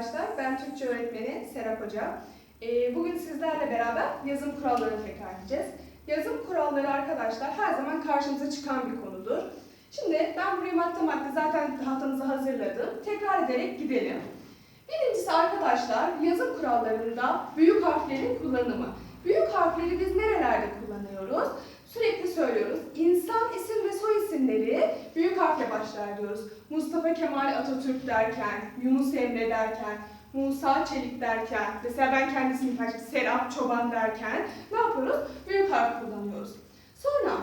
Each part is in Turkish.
arkadaşlar. Ben Türkçe öğretmeni Serap Hoca. Ee, Bugün sizlerle beraber yazım kurallarını tekrar edeceğiz. Yazım kuralları arkadaşlar her zaman karşımıza çıkan bir konudur. Şimdi ben buraya madde madde zaten tahtanızı hazırladım. Tekrar ederek gidelim. Birincisi arkadaşlar yazım kurallarında büyük harflerin kullanımı. Büyük harfleri biz nerelerde kullanıyoruz? Sürekli söylüyoruz. İnsan isim ve isimleri büyük harfle başlar diyoruz. Mustafa Kemal Atatürk derken, Yunus Emre derken, Musa Çelik derken, mesela ben kendisini karşı Serap Çoban derken ne yapıyoruz? Büyük harf kullanıyoruz. Sonra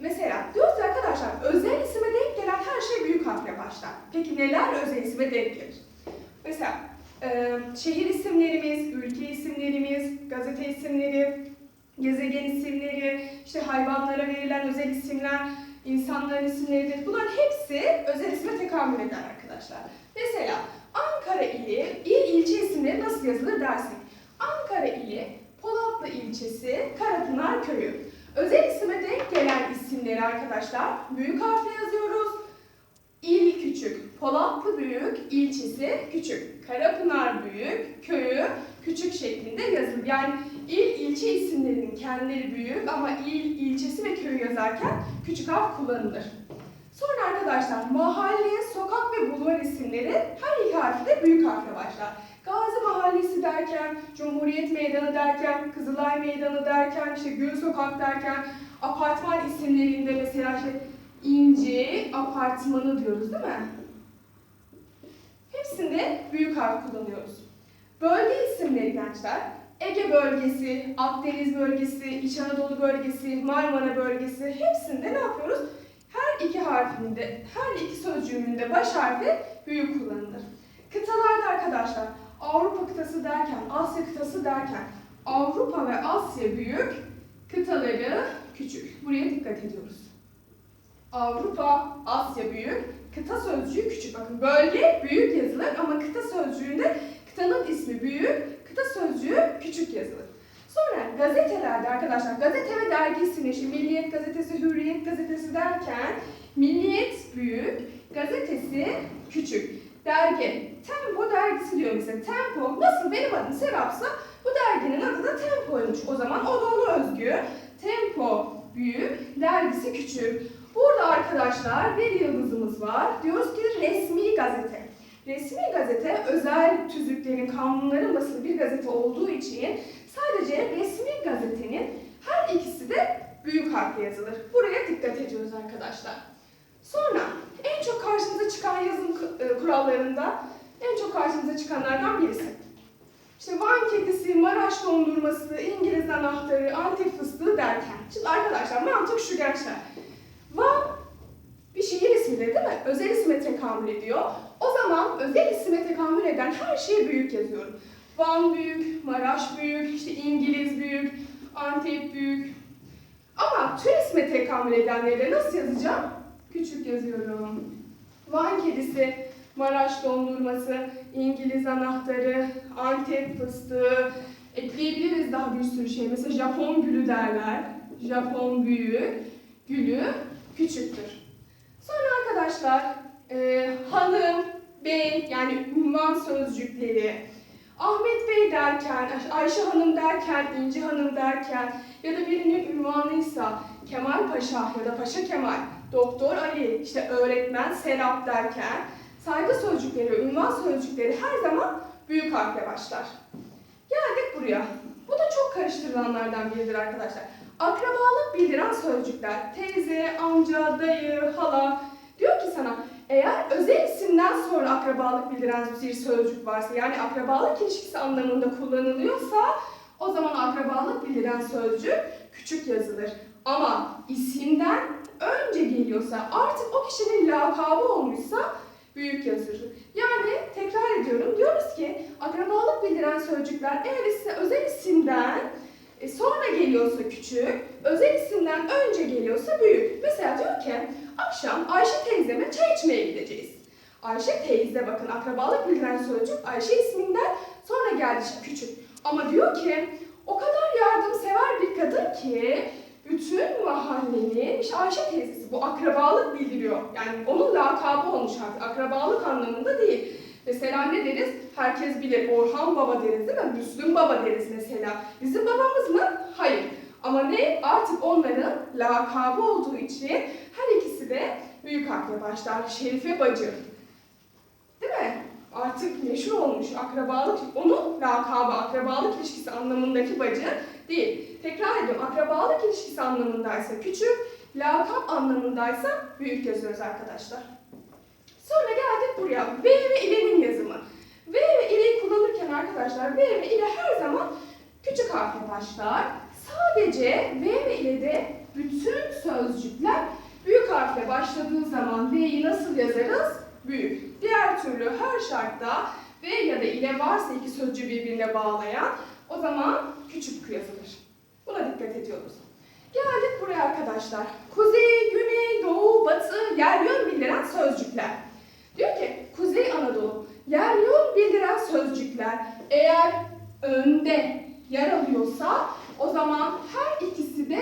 mesela diyoruz arkadaşlar özel isime denk gelen her şey büyük harfle başlar. Peki neler özel isime denk gelir? Mesela e, şehir isimlerimiz, ülke isimlerimiz, gazete isimleri, gezegen isimleri, işte hayvanlara verilen özel isimler, insanların isimleridir. Bunların hepsi özel isme tekamül eder arkadaşlar. Mesela Ankara ili, il ilçe isimleri nasıl yazılır dersek. Ankara ili, Polatlı ilçesi, Karapınar köyü. Özel isime denk gelen isimleri arkadaşlar büyük harfle yazıyoruz. İl küçük, Polatlı büyük, ilçesi küçük. Karapınar büyük, köyü küçük şeklinde yazılır. Yani il ilçe isimlerinin kendileri büyük ama il, ilçesi ve köyü yazarken küçük harf kullanılır. Sonra arkadaşlar mahalle, sokak ve bulvar isimleri her iki harfi de büyük harfle başlar. Gazi Mahallesi derken, Cumhuriyet Meydanı derken, Kızılay Meydanı derken, işte Gül Sokak derken, apartman isimlerinde mesela işte İnci Apartmanı diyoruz değil mi? Hepsinde büyük harf kullanıyoruz. Bölge isimleri gençler, Ege bölgesi, Akdeniz bölgesi, İç Anadolu bölgesi, Marmara bölgesi hepsinde ne yapıyoruz? Her iki harfinde, her iki sözcüğünün de baş harfi büyük kullanılır. Kıtalarda arkadaşlar Avrupa kıtası derken, Asya kıtası derken Avrupa ve Asya büyük, kıtaları küçük. Buraya dikkat ediyoruz. Avrupa, Asya büyük, kıta sözcüğü küçük. Bakın bölge büyük yazılır ama kıta sözcüğünde kıtanın ismi büyük, kıta sözcüğü küçük yazılır. Sonra gazetelerde arkadaşlar gazete ve dergi isimleri, işte Milliyet gazetesi, Hürriyet gazetesi derken Milliyet büyük, gazetesi küçük. Dergi, Tempo dergisi diyor mesela. Tempo, nasıl benim adım Serap'sa bu derginin adı da Tempo'ymuş. O zaman o da özgü. Tempo büyük, dergisi küçük. Burada arkadaşlar bir yıldızımız var. Diyoruz ki resmi gazete. Resmi gazete özel tüzüklerin, kanunların basılı bir gazete olduğu için sadece resmi gazetenin her ikisi de büyük harfle yazılır. Buraya dikkat ediyoruz arkadaşlar. Sonra en çok karşımıza çıkan yazım e, kurallarında en çok karşımıza çıkanlardan birisi. İşte Van kedisi, Maraş dondurması, İngiliz anahtarı, Antep fıstığı derken. Şimdi arkadaşlar mantık şu gençler. Van bir şehir ismidir değil mi? Özel isme tekamül ediyor. O zaman özel isime tekamül eden her şeyi büyük yazıyorum. Van büyük, Maraş büyük, işte İngiliz büyük, Antep büyük. Ama tür isme tekamül edenleri de nasıl yazacağım? Küçük yazıyorum. Van kedisi, Maraş dondurması, İngiliz anahtarı, Antep fıstığı, ekleyebiliriz daha bir sürü şey. Mesela Japon gülü derler. Japon büyük, gülü küçüktür. Sonra arkadaşlar e, hanım, bey yani ünvan sözcükleri, Ahmet Bey derken, Ayşe Hanım derken, İnci Hanım derken ya da birinin ünvanıysa Kemal Paşa ya da Paşa Kemal, Doktor Ali, işte öğretmen Serap derken saygı sözcükleri, ünvan sözcükleri her zaman büyük harfle başlar. Geldik buraya. Bu da çok karıştırılanlardan biridir arkadaşlar. Akrabalık bildiren sözcükler. Teyze, amca, dayı, hala. Diyor ki sana eğer özel isimden sonra akrabalık bildiren bir sözcük varsa yani akrabalık ilişkisi anlamında kullanılıyorsa o zaman akrabalık bildiren sözcük küçük yazılır. Ama isimden önce geliyorsa artık o kişinin lakabı olmuşsa büyük yazılır. Yani tekrar ediyorum diyoruz ki akrabalık bildiren sözcükler eğer ise özel isimden e, sonra geliyorsa küçük, özel isimden önce geliyorsa büyük. Mesela diyor ki akşam Ayşe teyzeme çay içmeye gideceğiz. Ayşe teyze bakın akrabalık bildiren sözcük Ayşe isminden sonra geldi küçük. Ama diyor ki o kadar yardımsever bir kadın ki bütün mahallenin işte Ayşe teyzesi bu akrabalık bildiriyor. Yani onun lakabı olmuş artık akrabalık anlamında değil. Mesela ne deriz? Herkes bilir. Orhan Baba deriz değil mi? Müslüm Baba deriz mesela. Bizim babamız mı? Hayır. Ama ne? Artık onların lakabı olduğu için her ikisi de büyük harfle başlar. Şerife bacı. Değil mi? Artık meşhur olmuş akrabalık, onun lakabı, akrabalık ilişkisi anlamındaki bacı değil. Tekrar ediyorum, akrabalık ilişkisi anlamındaysa küçük, lakap anlamındaysa büyük yazıyoruz arkadaşlar. Sonra geldik buraya. V ve ilenin yazımı. V ve ileyi kullanırken arkadaşlar V ve ile her zaman küçük harfle başlar. Sadece V ve ilede bütün sözcükler büyük harfle başladığı zaman V'yi nasıl yazarız? Büyük. Diğer türlü her şartta V ya da ile varsa iki sözcüğü birbirine bağlayan o zaman küçük yazılır. Buna dikkat ediyoruz. Geldik buraya arkadaşlar. Kuzey, güney, doğu, batı, yer yön bildiren sözcükler. Diyor ki Kuzey Anadolu yer yön bildiren sözcükler eğer önde yer alıyorsa o zaman her ikisi de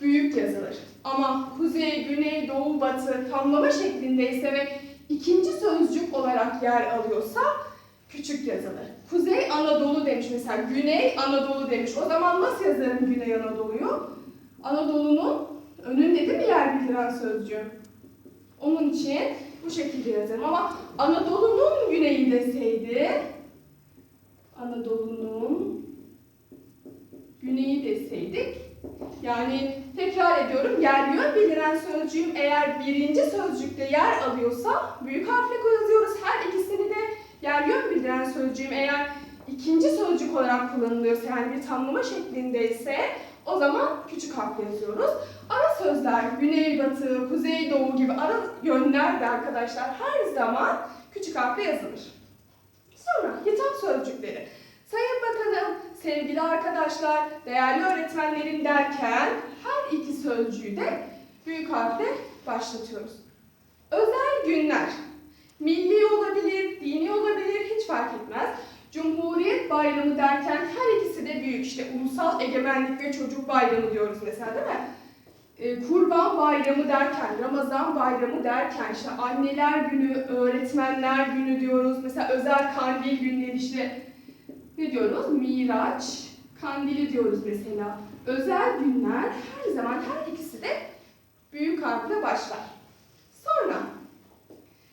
büyük yazılır. Ama kuzey, güney, doğu, batı tamlama şeklindeyse ve ikinci sözcük olarak yer alıyorsa küçük yazılır. Kuzey Anadolu demiş mesela, Güney Anadolu demiş. O zaman nasıl yazarım Güney Anadolu'yu? Anadolu'nun önünde değil mi yer bildiren sözcüğü? Onun için bu şekilde yazarım ama Anadolu'nun güneyi deseydi Anadolu'nun güneyi deseydik yani tekrar ediyorum yer yön bildiren sözcüğüm eğer birinci sözcükte yer alıyorsa büyük harfle yazıyoruz. Her ikisini de yer yön bildiren sözcüğüm eğer ikinci sözcük olarak kullanılıyorsa yani bir tamlama şeklindeyse o zaman küçük harfle yazıyoruz. Ara sözler güneybatı, kuzeydoğu gibi ara yönler de arkadaşlar her zaman küçük harfle yazılır. Sonra hitap sözcükleri. Sayın bakanım, sevgili arkadaşlar, değerli öğretmenlerim derken her iki sözcüğü de büyük harfle başlatıyoruz. Özel günler. Milli olabilir, dini olabilir hiç fark etmez. Cumhuriyet Bayramı derken her ikisi de büyük. İşte Ulusal Egemenlik ve Çocuk Bayramı diyoruz mesela değil mi? Ee, Kurban Bayramı derken, Ramazan Bayramı derken, işte Anneler Günü, Öğretmenler Günü diyoruz. Mesela özel kandil günleri işte ne diyoruz? Miraç, kandili diyoruz mesela. Özel günler her zaman her ikisi de büyük harfle başlar. Sonra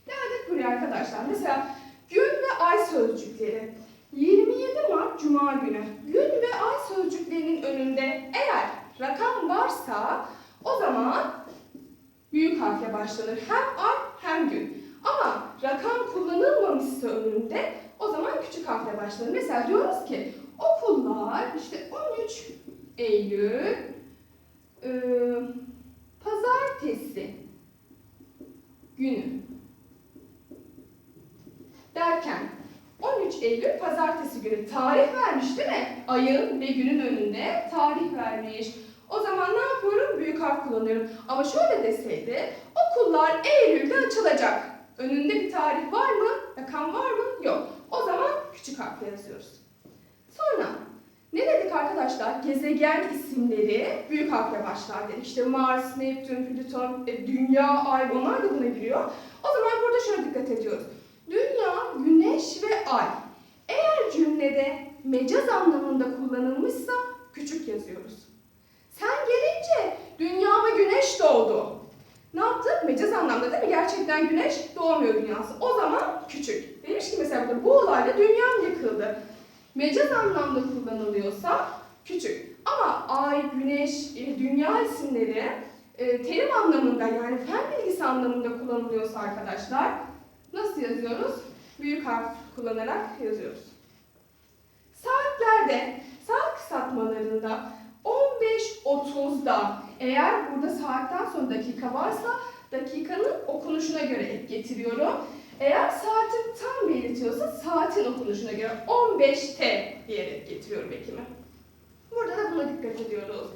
geldik buraya arkadaşlar. Mesela gün ve ay sözcükleri. 27 Mart Günü. Gün ve ay sözcüklerinin önünde eğer rakam varsa o zaman büyük harfle başlanır. Hem ay hem gün. Ama rakam kullanılmamışsa önünde o zaman küçük harfle başlanır. Mesela diyoruz ki okullar işte 13 Eylül e, pazartesi günü derken 13 Eylül pazartesi günü tarih vermiş değil mi? Ayın ve günün önünde tarih vermiş. O zaman ne yapıyorum? Büyük harf kullanıyorum. Ama şöyle deseydi okullar Eylül'de açılacak. Önünde bir tarih var mı? Rakam var mı? Yok. O zaman küçük harfle yazıyoruz. Sonra ne dedik arkadaşlar? Gezegen isimleri büyük harfle başlar dedik. İşte Mars, Neptün, Plüton, e, Dünya, Ay onlar da buna giriyor. O zaman burada şöyle dikkat ediyoruz. Dünya, Güneş ve Ay. Eğer cümlede mecaz anlamında kullanılmışsa küçük yazıyoruz. Sen gelince dünya ve güneş doğdu. Ne yaptık? Mecaz anlamda değil mi? Gerçekten güneş doğmuyor dünyası. O zaman küçük. Demiş ki mesela burada bu olayla dünyam yıkıldı. Mecaz anlamda kullanılıyorsa küçük. Ama ay, güneş, e, dünya isimleri e, terim anlamında yani fen bilgisi anlamında kullanılıyorsa arkadaşlar nasıl yazıyoruz? Büyük harf kullanarak yazıyoruz. Saatlerde, saat kısaltmalarında 15.30'da eğer burada saatten sonra dakika varsa dakikanın okunuşuna göre ek getiriyorum. Eğer saatin tam belirtiyorsa saatin okunuşuna göre 15T diyerek getiriyorum ekimi. Burada da buna dikkat ediyoruz.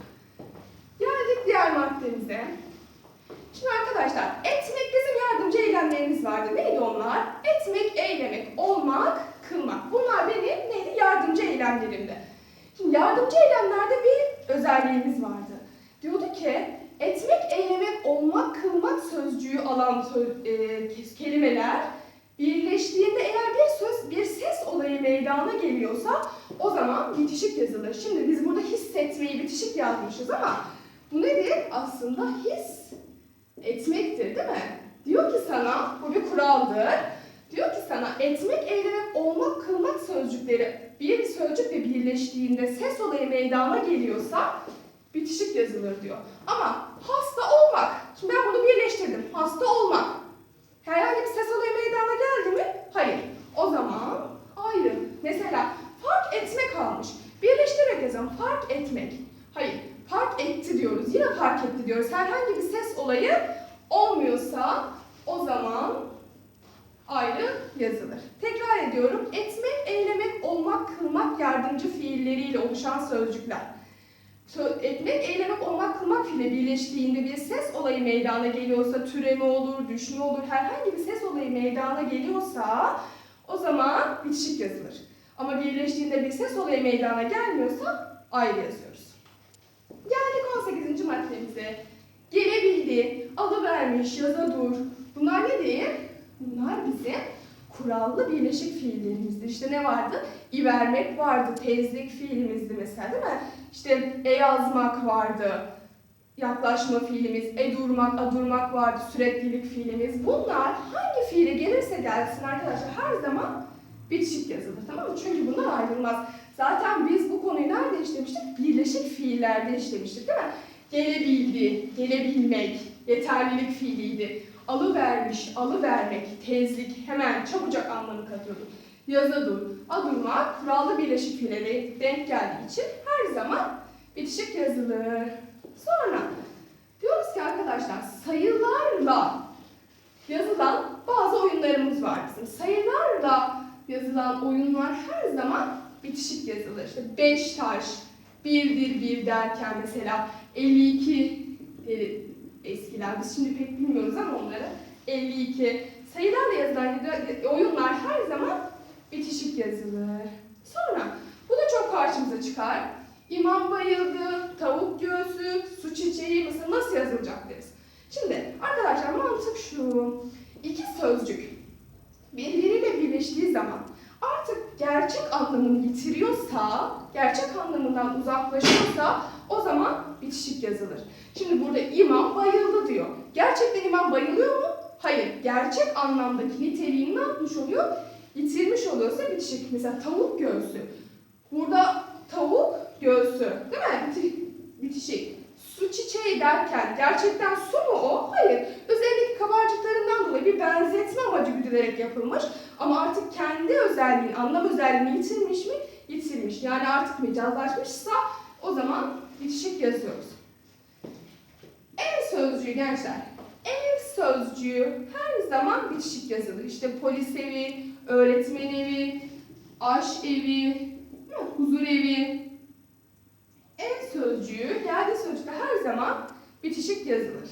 Geldik diğer maddemize. Şimdi arkadaşlar etmek bizim yardımcı eylemlerimiz vardı. Neydi onlar? Etmek, eylemek, olmak, kılmak. Bunlar benim neydi? Yardımcı eylemlerimdi. Şimdi yardımcı eylemlerde bir özelliğimiz vardı. Diyordu ki etmek, eylemek, olmak, kılmak sözcüğü alan söz, e, kelimeler birleştiğinde eğer bir meydana geliyorsa o zaman bitişik yazılır. Şimdi biz burada hissetmeyi bitişik yazmışız ama bu nedir? Aslında his etmektir değil mi? Diyor ki sana, bu bir kuraldır. Diyor ki sana etmek, eylemek, olmak, kılmak sözcükleri bir sözcükle birleştiğinde ses olayı meydana geliyorsa bitişik yazılır diyor. Ama hasta olmak, şimdi ben bunu birleştirdim. Hasta olmak. Herhangi bir ses olayı meydana geldi mi? Hayır. O zaman ayrı. Mesela fark etmek almış. Birleştirerek yazalım. Fark etmek. Hayır. Fark etti diyoruz. Yine fark etti diyoruz. Herhangi bir ses olayı olmuyorsa o zaman ayrı yazılır. Tekrar ediyorum. Etmek, eylemek, olmak, kılmak yardımcı fiilleriyle oluşan sözcükler. Sö- Etmek, eylemek, olmak, kılmak fiili birleştiğinde bir ses olayı meydana geliyorsa, türeme olur, düşme olur, herhangi bir ses olayı meydana geliyorsa o zaman bitişik yazılır. Ama birleştiğinde bir ses olayı meydana gelmiyorsa ayrı yazıyoruz. Geldik 18. maddemize. Gelebildi, alıvermiş, yaza dur. Bunlar ne değil? Bunlar bizim kurallı birleşik fiillerimizdir. İşte ne vardı? İvermek vardı, tezlik fiilimizdi mesela değil mi? İşte e yazmak vardı, yaklaşma fiilimiz, e durmak, a durmak vardı, süreklilik fiilimiz. Bunlar hangi fiile gelirse gelsin arkadaşlar her zaman bitişik yazılır tamam mı? Çünkü bunlar ayrılmaz. Zaten biz bu konuyu nerede işlemiştik? Birleşik fiillerde işlemiştik değil mi? Gelebildi, gelebilmek, yeterlilik fiiliydi. Alıvermiş, alıvermek, tezlik, hemen çabucak anlamı katıyordu. Yaza dur, a durmak, kurallı birleşik fiillere denk geldiği için her zaman bitişik yazılır. Sonra diyoruz ki arkadaşlar sayılarla yazılan bazı oyunlarımız var bizim. Sayılarla yazılan oyunlar her zaman bitişik yazılır. İşte 5 taş, birdir bir derken mesela 52 deri eskiler. Biz şimdi pek bilmiyoruz ama onları. 52. Sayılarla yazılan oyunlar her zaman bitişik yazılır. Sonra bu da çok karşımıza çıkar. İmam bayıldı, tavuk göğsü, su çiçeği mesela nasıl yazılacak deriz. Şimdi arkadaşlar mantık şu. İki sözcük birbiriyle birleştiği zaman artık gerçek anlamını yitiriyorsa, gerçek anlamından uzaklaşıyorsa o zaman bitişik yazılır. Şimdi burada imam bayıldı diyor. Gerçekten imam bayılıyor mu? Hayır. Gerçek anlamdaki niteliğini ne yapmış oluyor? Yitirmiş oluyorsa bitişik. Mesela tavuk göğsü. Burada tavuk göğsü değil mi? Biti- bitişik. Su çiçeği derken gerçekten su mu o? Hayır. Üzerindeki kabarcıklarından dolayı bir benzetme amacı güdülerek yapılmış. Ama artık kendi özelliğini, anlam özelliğini yitirmiş mi? Yitirmiş. Yani artık mecazlaşmışsa o zaman bitişik yazıyoruz. Ev sözcüğü gençler. Ev sözcüğü her zaman bitişik yazılır. İşte polis evi, öğretmen evi, aş evi, huzur evi. Sözcüğü, geldiği sözcükte her zaman bitişik yazılır.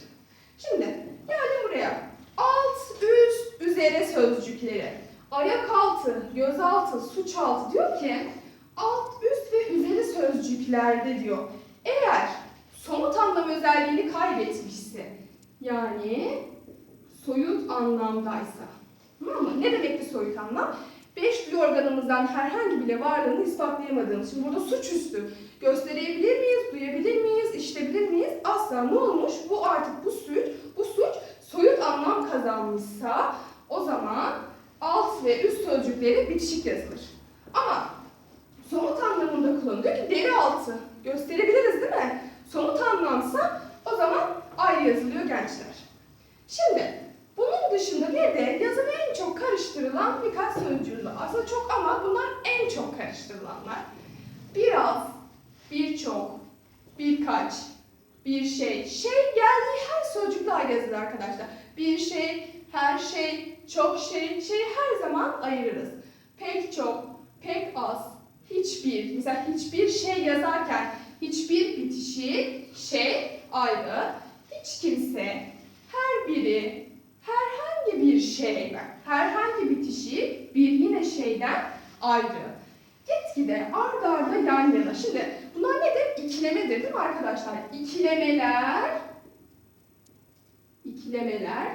Şimdi geldim buraya. Alt, üst, üzere sözcükleri. Ayak altı, göz altı, suç altı diyor ki alt, üst ve üzeri sözcüklerde diyor. Eğer somut anlam özelliğini kaybetmişse yani soyut anlamdaysa. Tamam mı? Ne demekti soyut anlam? Beş duyu organımızdan herhangi bile varlığını ispatlayamadığımız. Şimdi burada suçüstü gösterebilir miyiz, duyabilir miyiz, işitebilir miyiz? Asla ne olmuş? Bu artık bu suç, bu suç soyut anlam kazanmışsa o zaman alt ve üst sözcükleri bitişik yazılır. Ama somut anlamında kullanılıyor ki deri altı gösterebiliriz değil mi? Somut anlamsa o zaman ayrı yazılıyor gençler. Şimdi bir de yazıda en çok karıştırılan birkaç sözcüğümüz. Aslında çok ama bunlar en çok karıştırılanlar. Biraz, birçok, birkaç, bir şey. Şey geldiği her sözcükle ayrı yazılır arkadaşlar. Bir şey, her şey, çok şey, şeyi her zaman ayırırız. Pek çok, pek az, hiçbir. Mesela hiçbir şey yazarken hiçbir bitişik, şey ayrı. Hiç kimse, her biri, bir şeyden. Herhangi bir kişiyi bir yine şeyden ayrı. Gitgide arda arda yan yana. Şimdi bunlar nedir? İkilemedir değil mi arkadaşlar? İkilemeler, ikilemeler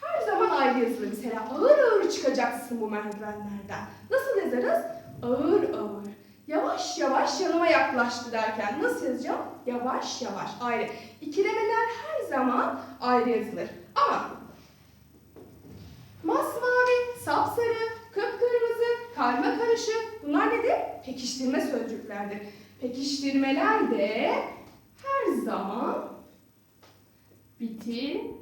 her zaman ayrı yazılır. Mesela ağır ağır çıkacaksın bu merdivenlerden. Nasıl yazarız? Ağır ağır. Yavaş yavaş yanıma yaklaştı derken nasıl yazacağım? Yavaş yavaş ayrı. İkilemeler her zaman ayrı yazılır. Ama Masmavi, sapsarı, kıpkırmızı, karma karışı bunlar nedir? Pekiştirme sözcüklerdir. Pekiştirmeler de her zaman bitim